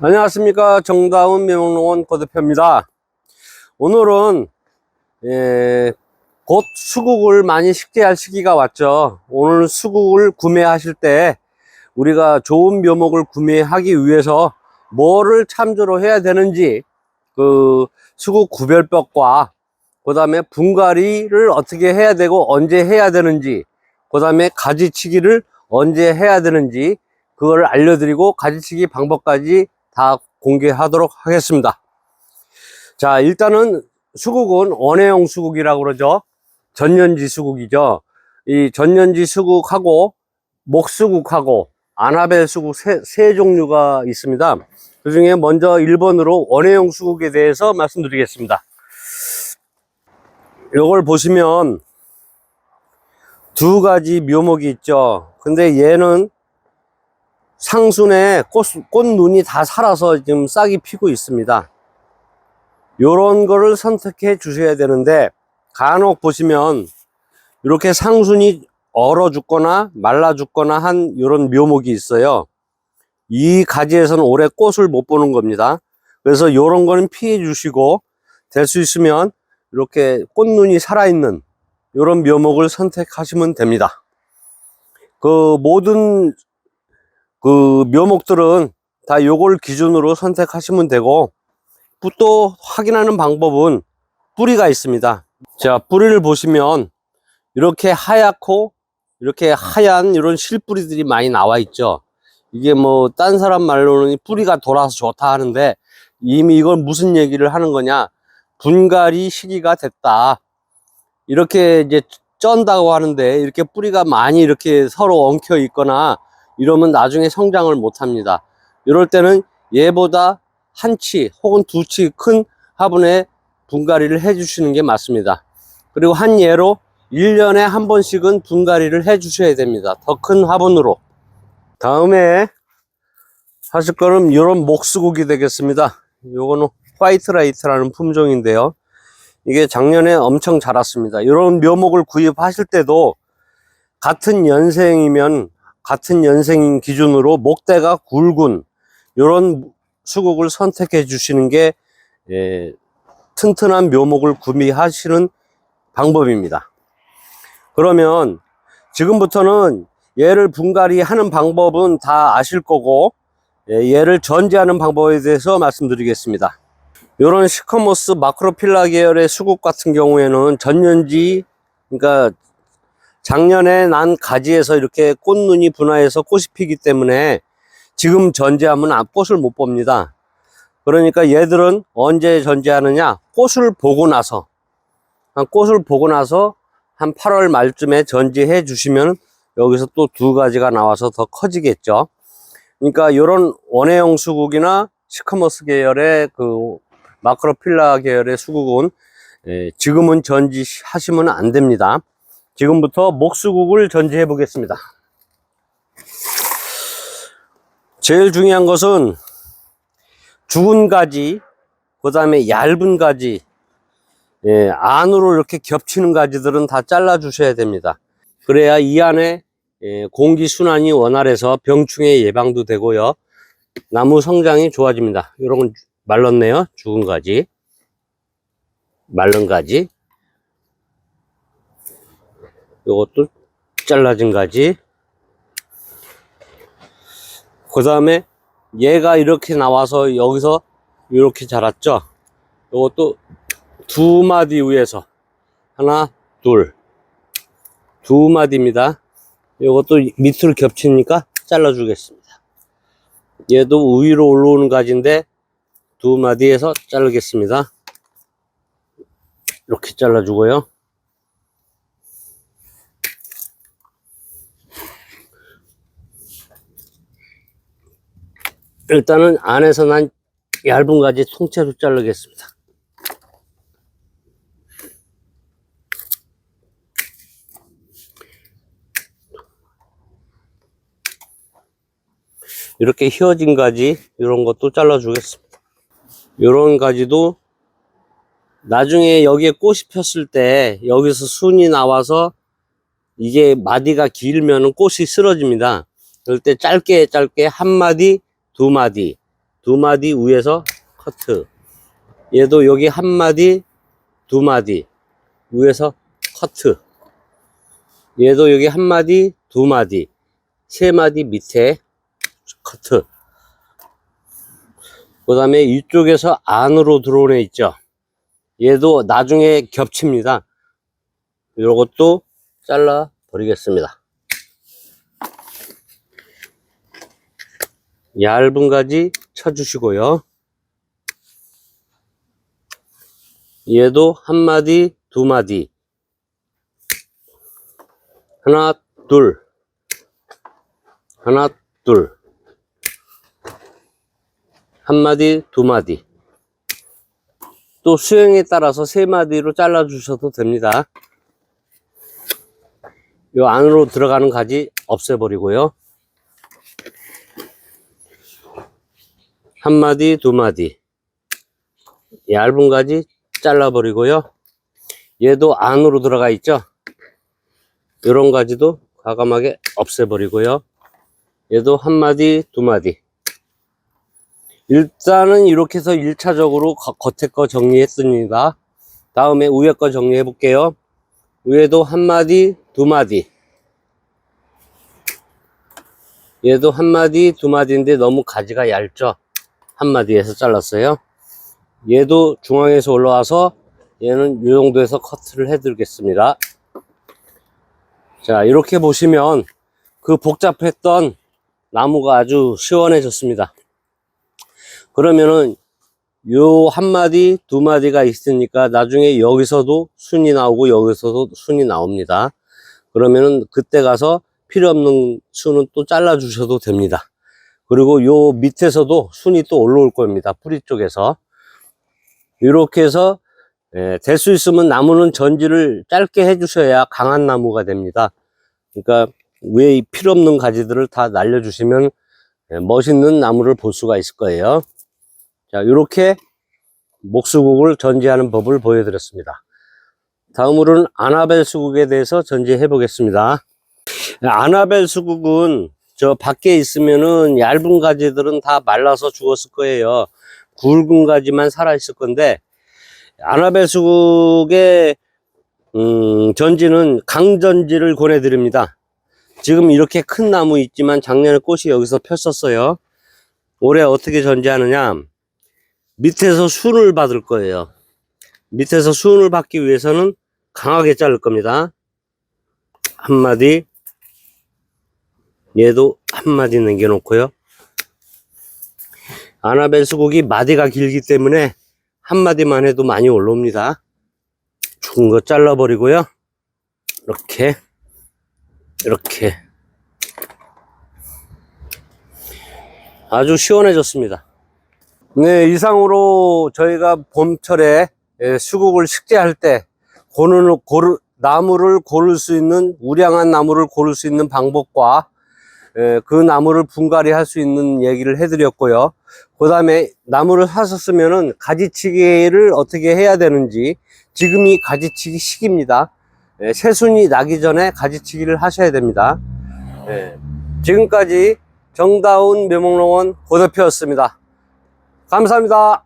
안녕하십니까. 정다운 묘목농원 고대표입니다. 오늘은 예, 곧 수국을 많이 식재할 시기가 왔죠. 오늘 수국을 구매하실 때 우리가 좋은 묘목을 구매하기 위해서 뭐를 참조로 해야 되는지 그 수국 구별법과 그 다음에 분갈이를 어떻게 해야 되고 언제 해야 되는지 그 다음에 가지치기를 언제 해야 되는지 그걸 알려드리고 가지치기 방법까지 다 공개하도록 하겠습니다. 자, 일단은 수국은 원해용 수국이라고 그러죠. 전년지 수국이죠. 이 전년지 수국하고 목수국하고 아나벨 수국 세, 세 종류가 있습니다. 그 중에 먼저 1번으로 원해용 수국에 대해서 말씀드리겠습니다. 이걸 보시면 두 가지 묘목이 있죠. 근데 얘는 상순에 꽃, 꽃눈이 다 살아서 지금 싹이 피고 있습니다. 요런 거를 선택해 주셔야 되는데 간혹 보시면 이렇게 상순이 얼어 죽거나 말라 죽거나 한 요런 묘목이 있어요. 이 가지에서는 올해 꽃을 못 보는 겁니다. 그래서 요런 거는 피해 주시고 될 수 있으면 이렇게 꽃눈이 살아있는 요런 묘목을 선택하시면 됩니다. 그 모든 그 묘목들은 다 요걸 기준으로 선택하시면 되고 또 확인하는 방법은 뿌리가 있습니다. 자, 뿌리를 보시면 이렇게 하얗고 이렇게 하얀 이런 실뿌리들이 많이 나와 있죠. 이게 뭐 딴 사람 말로는 뿌리가 돌아서 좋다 하는데 이미 이건 무슨 얘기를 하는 거냐? 분갈이 시기가 됐다. 이렇게 이제 쩐다고 하는데 이렇게 뿌리가 많이 이렇게 서로 엉켜 있거나 이러면 나중에 성장을 못 합니다. 이럴 때는 얘보다 한 치 혹은 두 치 큰 화분에 분갈이를 해 주시는 게 맞습니다. 그리고 한 예로 1년에 한 번씩은 분갈이를 해 주셔야 됩니다. 더 큰 화분으로. 다음에 하실 거는 이런 목수국이 되겠습니다. 요거는 화이트라이트라는 품종인데요. 이게 작년에 엄청 자랐습니다. 이런 묘목을 구입하실 때도 같은 연생이면 같은 연생인 기준으로 목대가 굵은 이런 수국을 선택해 주시는 게 예, 튼튼한 묘목을 구매하시는 방법입니다. 그러면 지금부터는 얘를 분갈이 하는 방법은 다 아실 거고 예, 얘를 전지하는 방법에 대해서 말씀드리겠습니다. 이런 시커머스 마크로필라 계열의 수국 같은 경우에는 전년지 그러니까 작년에 난 가지에서 이렇게 꽃눈이 분화해서 꽃이 피기 때문에 지금 전제하면 아- 꽃을 못 봅니다. 그러니까 얘들은 언제 전제하느냐? 꽃을 보고 나서 한 꽃을 보고 나서 한 8월 말쯤에 전지해 주시면 여기서 또 두 가지가 나와서 더 커지겠죠. 그러니까 이런 원해용 수국이나 시커머스 계열의 그 마크로필라 계열의 수국은 예, 지금은 전지하시면 안 됩니다. 지금부터 목수국을 전지해 보겠습니다. 제일 중요한 것은 죽은 가지, 그 다음에 얇은 가지, 예, 안으로 이렇게 겹치는 가지들은 다 잘라 주셔야 됩니다. 그래야 이 안에 예, 공기 순환이 원활해서 병충해 예방도 되고요. 나무 성장이 좋아집니다. 이런 건 말랐네요. 죽은 가지. 말른 가지. 요것도 잘라진 가지. 그 다음에 얘가 이렇게 나와서 여기서 이렇게 자랐죠. 요것도 두 마디 위에서 하나, 둘. 두 마디입니다. 요것도 밑으로 겹치니까 잘라 주겠습니다. 얘도 위로 올라오는 가지인데 두 마디에서 자르겠습니다. 이렇게 잘라주고요. 일단은 안에서 난 얇은 가지 통째로 자르겠습니다. 이렇게 휘어진 가지 이런 것도 잘라 주겠습니다 이런 가지도 나중에 여기에 꽃이 폈을 때 여기서 순이 나와서 이게 마디가 길면은 꽃이 쓰러집니다 그럴 때 짧게 짧게 한 마디 두 마디 두 마디 위에서 커트. 얘도 여기 한 마디, 두 마디 위에서 커트. 얘도 여기 한 마디, 두 마디, 세 마디 밑에 커트. 그 다음에 이쪽에서 안으로 들어온 애 있죠. 얘도 나중에 겹칩니다. 요것도 잘라 버리겠습니다. 얇은 가지 쳐주시고요. 얘도 한 마디, 두 마디. 하나, 둘. 하나, 둘. 한 마디, 두 마디. 또 수영에 따라서 세 마디로 잘라 주셔도 됩니다. 요 안으로 들어가는 가지 없애버리고요. 한 마디, 두 마디. 얇은 가지 잘라버리고요. 얘도 안으로 들어가 있죠. 이런 가지도 과감하게 없애버리고요. 얘도 한 마디, 두 마디. 일단은 이렇게 해서 1차적으로 겉에 거 정리했습니다. 다음에 위에 거 정리해 볼게요. 위에도 한 마디, 두 마디. 얘도 한 마디, 두 마디인데 너무 가지가 얇죠? 한 마디에서 잘랐어요. 얘도 중앙에서 올라와서 얘는 이 정도에서 커트를 해 드리겠습니다. 자, 이렇게 보시면 그 복잡했던 나무가 아주 시원해졌습니다. 그러면은 요 한 마디, 두 마디가 있으니까 나중에 여기서도 순이 나오고 여기서도 순이 나옵니다. 그러면은 그때 가서 필요 없는 순은 또 잘라 주셔도 됩니다. 그리고 요 밑에서도 순이 또 올라올 겁니다. 뿌리 쪽에서. 이렇게 해서 될수 있으면 나무는 전지를 짧게 해주셔야 강한 나무가 됩니다. 그러니까 위에 이 필요 없는 가지들을 다 날려주시면 예, 멋있는 나무를 볼 수가 있을 거예요. 자, 이렇게 목수국을 전지하는 법을 보여드렸습니다. 다음으로는 아나벨 수국에 대해서 전지해 보겠습니다. 아나벨 수국은 저 밖에 있으면은 얇은 가지들은 다 말라서 죽었을 거예요. 굵은 가지만 살아 있을 건데 아나벨 수국의 음, 전지는 강전지를 권해드립니다. 지금 이렇게 큰 나무 있지만 작년에 꽃이 여기서 폈었어요. 올해 어떻게 전지하느냐? 밑에서 순을 받을 거예요. 밑에서 순을 받기 위해서는 강하게 자를 겁니다. 한 마디, 얘도 한 마디 남겨놓고요. 아나벨 수국이 마디가 길기 때문에 한 마디만 해도 많이 올라옵니다. 죽은 거 잘라버리고요. 이렇게, 이렇게. 아주 시원해졌습니다. 네, 이상으로 저희가 봄철에 예, 수국을 식재할 때 고르는, 고르, 나무를 고를 수 있는, 우량한 나무를 고를 수 있는 방법과 예, 그 나무를 분갈이 할 수 있는 얘기를 해드렸고요. 그 다음에 나무를 사셨으면은 가지치기를 어떻게 해야 되는지 지금이 가지치기 시기입니다. 예, 새순이 나기 전에 가지치기를 하셔야 됩니다. 예, 지금까지 정다운 묘목농원 고대표였습니다. 감사합니다.